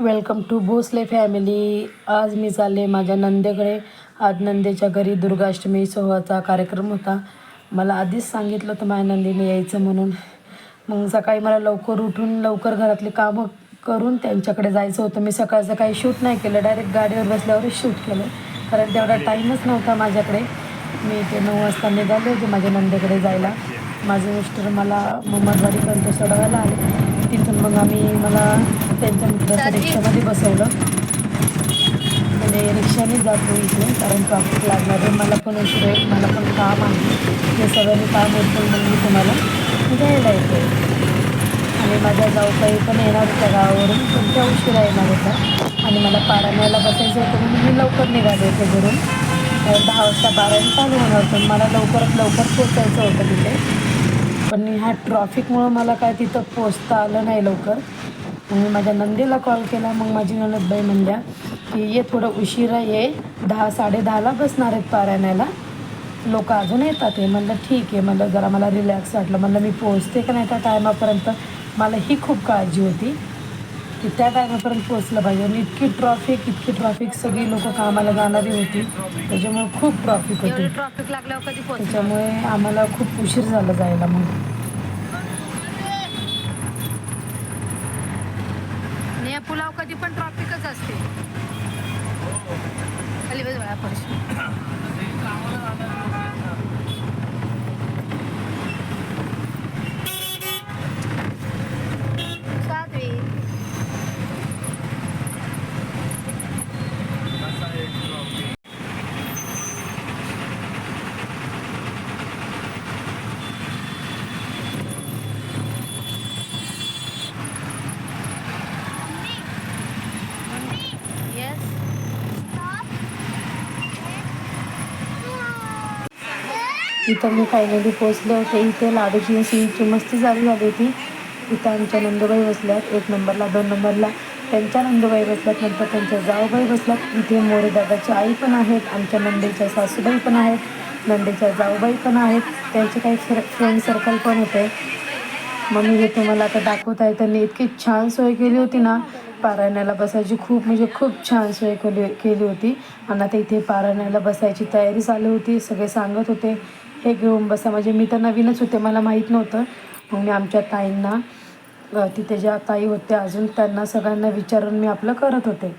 Welcome to Bhosale family. आज मी चालले माझ्या नंदेकडे. आज नंदेच्या घरी दुर्गाष्टमी सोहळाचा कार्यक्रम होता. मला आधीच सांगितलं होतं माझ्या नंदीने यायचं म्हणून. मग सकाळी मला लवकर उठून लवकर घरातली कामं करून त्यांच्याकडे जायचं होतं. मी सकाळचं काही शूट नाही केलं. डायरेक्ट गाडीवर बसल्यावरच शूट केलं. कारण तेवढा टाईमच नव्हता माझ्याकडे. मी ते नऊ वाजता निघाले होते माझ्या नंदेकडे जायला. माझे मिस्टर मला मोहम्मदवाडीपर्यंत सोडवायला आले. तिथून मग आम्ही मला त्यांच्या मित्राच्या रिक्षामध्ये बसवलं. म्हणजे रिक्षाने जातो इथे कारण ट्रॅफिक लागणार आहे. मला पण उशीर आहे मला पण काम आहे. हे सगळ्यांनी काम होतं मग मी तुम्हाला घ्यायला येते. आणि माझ्या जाऊबाई पण येणार होत्या गावावरून. त्या उशिरा येणार होत्या. आणि मला पाराण्याला बसायचं होतं म्हणून मी लवकर निघाले होते घरून. दहा वाजता बारावी चालू होणार होतं. मला लवकरात लवकर पोचायचं होतं तिथे. पण ह्या ट्रॉफिकमुळं मला काय तिथं पोचता आलं नाही लवकर. मग मी माझ्या नंदीला कॉल केला. मग माझी ननदबाई म्हणल्या की ये थोडं उशिरा ये दहा साडे दहाला बसणार आहेत पारायणाला. लोक अजून येतात आहे. म्हणलं ठीक आहे. म्हणलं जरा मला रिलॅक्स वाटलं. म्हणलं मी पोचते का नाही त्या टायमापर्यंत? मला ही खूप काळजी होती की त्या टायमापर्यंत पोचलं पाहिजे. आणि इतकी ट्रॉफिक इतकी ट्रॉफिक सगळी लोक कामाला जाणारी होती. त्याच्यामुळे खूप ट्रॉफिक होती. ट्रॉफिक लागल्यावर कधी त्याच्यामुळे आम्हाला खूप उशीर झाला जायला मग. या पुलाव कधी पण ट्रॉफिकच असते. खाली बस इथं मी फायनली पोचले होते. इथे लाडूची अशी मस्ती चालू झाली होती. इथं आमच्या नंदुबाई बसल्यात. एक नंबरला दोन नंबरला. त्यांच्या नंदुबाई बसल्यात. नंतर त्यांच्या जाऊबाई बसल्यात. इथे मोरे दादाची आई पण आहेत. आमच्या नंदेच्या सासूबाई पण आहेत. नंदेच्या जाऊबाई पण आहेत. त्यांचे काही फ्र फ्रेंड सर्कल पण होते. मग मी हे तुम्हाला आता दाखवत आहे. त्यांनी इतकी छान सोय केली होती ना. पारायणाला बसायची खूप म्हणजे खूप छान सोय केली केली होती. आणि आता इथे पारायणाला बसायची तयारी चालू होती. सगळे सांगत होते. हे घेऊन बसा. म्हणजे मी तर नवीनच होते मला माहीत नव्हतं. मग मी आमच्या ताईंना तिथे ज्या ताई होत्या अजून त्यांना सगळ्यांना विचारून मी आपलं करत होते.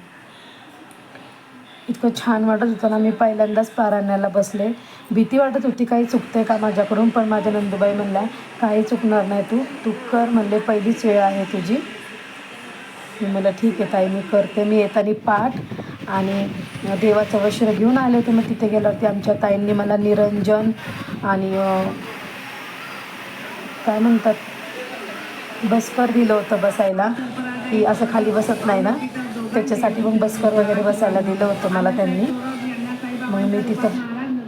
इतकं छान वाटत होतं ना मी पहिल्यांदाच पारायणाला बसले. भीती वाटत होती काही चुकते का माझ्याकडून? पण माझ्या नंदुबाई म्हणल्या काही चुकणार नाही तू. तू कर म्हणले पहिलीच वेळ आहे तुझी. मी मला ठीक आहे ताई मी करते. मी येताना पाठ आणि देवाचं वस्त्र घेऊन आले होते. मग तिथे गेल्यावरती आमच्या ताईंनी मला निरंजन आणि काय म्हणतात? बसकर दिलं होतं बसायला. की असं खाली बसत नाही ना. त्याच्यासाठी मग बसकर वगैरे बसायला दिलं होतं मला त्यांनी. मग मी तिथं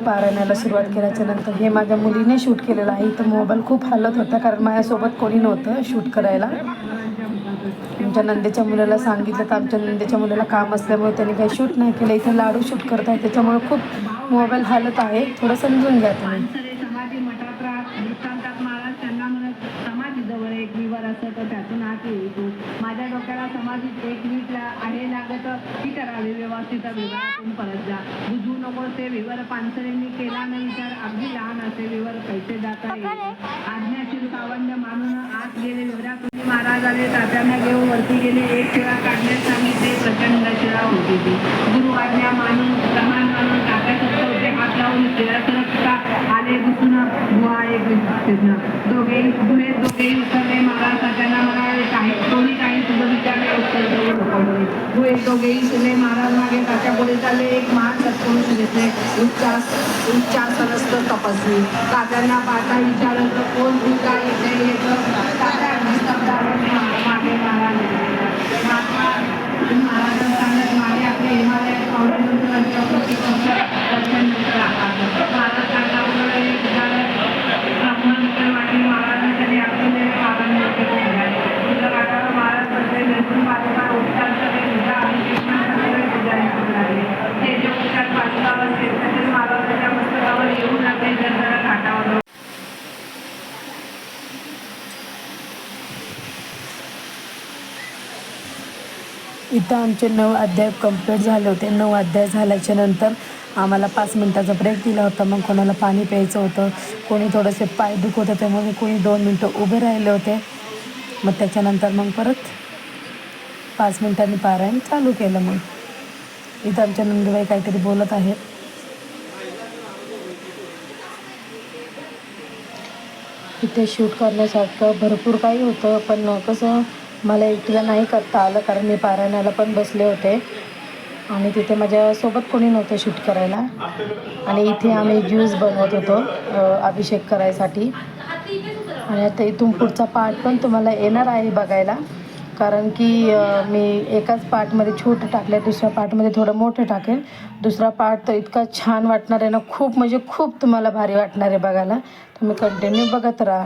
पारायणाला सुरुवात केल्याच्यानंतर हे माझ्या मुलीने शूट केलेलं आहे. तर मोबाईल खूप हलत होता कारण माझ्यासोबत कोणी नव्हतं शूट करायला. आमच्या नंदेच्या मुलाला सांगितलं तर आमच्या नंदेच्या मुलाला काम असल्यामुळे त्यांनी काही शूट नाही केलं. इथं लाडू शूट करत आहे त्याच्यामुळे खूप मोबाईल हालत आहे. थोडं समजून घ्या तुम्ही. सरे समाधी मठात राहत त्यांना म्हणत जवळ एक विवर असं तर त्यातून आत येतो माझ्या डोक्याला समाधीत एक वीट ला- आहे लागत ती करावी व्यवस्थित विवारातून परत जा. बुजवू नको ते विवर पानसरेंनी केला नाही तर अगदी लहान असे विवर पैसे जाता येईल. आज्ञाशील कावंड विवरातून महाराज आले तात्यांना घेऊन वरती गेले एक शिळा काढण्यास सांगितले प्रचंड शिळा होती ती. गुरु आज्ञा मानून समान मानून तात्या सत्य होते हात लावून शिळा सरकता आले दिसून बुवा एक विचारलं. दोघे दुहे दोघे उतरले महाराज तात्यांना म्हणाले काही कोणी काही तुझं विचारले उत्तर देऊ नको म्हणे. दुहे दोघेही शिले महाराज मागे तात्या पुढे चालले एक महान सत्पुरुष घेतले. उच्चार उच्चार सरस्त तपस्वी. तात्यांना पाहता विचारलं कोण तू काय येते येतं? तात्या निस्तब्धावर मागे महाराज महाराज सांगत मागे आपले हिमालयात पावडे दर्शन महाराज सांगा बोलले विचारत ब्राह्मण वाटी आपले महाराजांचे तुझं काटावर महाराज बसले लसूण पादुका उपचार सगळे पूजा अभिषेक सगळे पुजारी करू लागले ते जे उपचार पादुकावर शेतकरी महाराजांच्या मस्तकावर येऊ लागले जर जरा घाटावर इथं आमचे नऊ अध्याय कंप्लीट झाले होते. नऊ अध्याय झाल्याच्यानंतर आम्हाला पाच मिनटाचा ब्रेक दिला होता. मग कोणाला पाणी प्यायचं होतं कोणी थोडेसे पाय दुखत होते मग कोणी दोन मिनटं उभे राहिले होते. मग त्याच्यानंतर मग परत पाच मिनटांनी पारायण चालू केलं मग. इथं आमच्या नंदूबाई काहीतरी बोलत आहेत. इथे शूट करण्यासारखं भरपूर काही होतं पण कसं मला एकटीला नाही करता आलं कारण मी पारायणाला पण बसले होते. आणि तिथे माझ्यासोबत कोणी नव्हतं शूट करायला. आणि इथे आम्ही ज्यूस बनवत होतो अभिषेक करायसाठी. आणि आता इथून पुढचा पार्ट पण तुम्हाला येणार आहे बघायला. कारण की मी एकाच पार्टमध्ये छोटं टाकलं दुसऱ्या पार्टमध्ये थोडं मोठं टाकेल. दुसरा पार्ट तर इतका छान वाटणार आहे ना खूप म्हणजे खूप तुम्हाला भारी वाटणार आहे बघायला. तुम्ही कंटिन्यू बघत राहा.